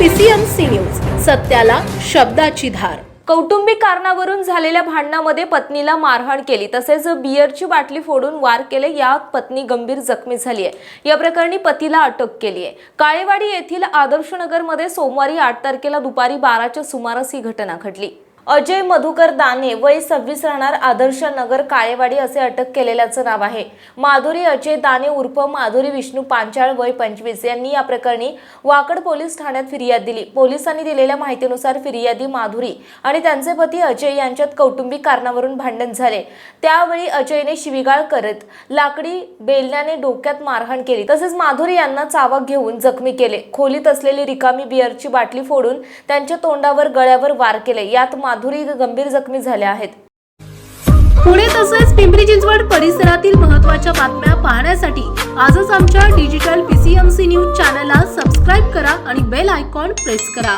PCMC news. सत्याला शब्दाची धार. कौटुंबिक कारणावरून झालेल्या भांडणामध्ये पत्नीला मारहाण केली. तसेच बियरची बाटली फोडून वार केले. यात पत्नी गंभीर जखमी झाली आहे. या प्रकरणी पतीला अटक केली आहे. काळेवाडी येथील आदर्शनगरमध्ये सोमवारी आठ तारखेला दुपारी बाराच्या सुमारास ही घटना घडली. अजय मधुकर दाने वय सव्वीस राहणार आदर्श नगर काळेवाडी असे अटक केलेल्याचं नाव आहे. माधुरी अजय दाने उर्फ माधुरी विष्णू पांचाळ वय पंचवीस यांनी या प्रकरणी वाकड पोलीस ठाण्यात फिर्याद दिली. पोलिसांनी दिलेल्या माहितीनुसार फिर्यादी माधुरी आणि त्यांचे पती अजय यांच्यात कौटुंबिक कारणावरून भांडण झाले. त्यावेळी अजयने शिवीगाळ करत लाकडी बेलण्याने डोक्यात मारहाण केली. तसेच माधुरी यांना चावक घेऊन जखमी केले. खोलीत असलेली रिकामी बिअरची बाटली फोडून त्यांच्या तोंडावर गळ्यावर वार केले. यात माधुरी गंभीर जखमी झाल्या आहेत. पुणे तसेच पिंपरी चिंचवड परिसरातील महत्त्वाच्या बातम्या पाहण्यासाठी आजच आमच्या डिजिटल पीसीएमसी न्यूज चॅनलला सबस्क्राईब करा आणि बेल आयकॉन प्रेस करा.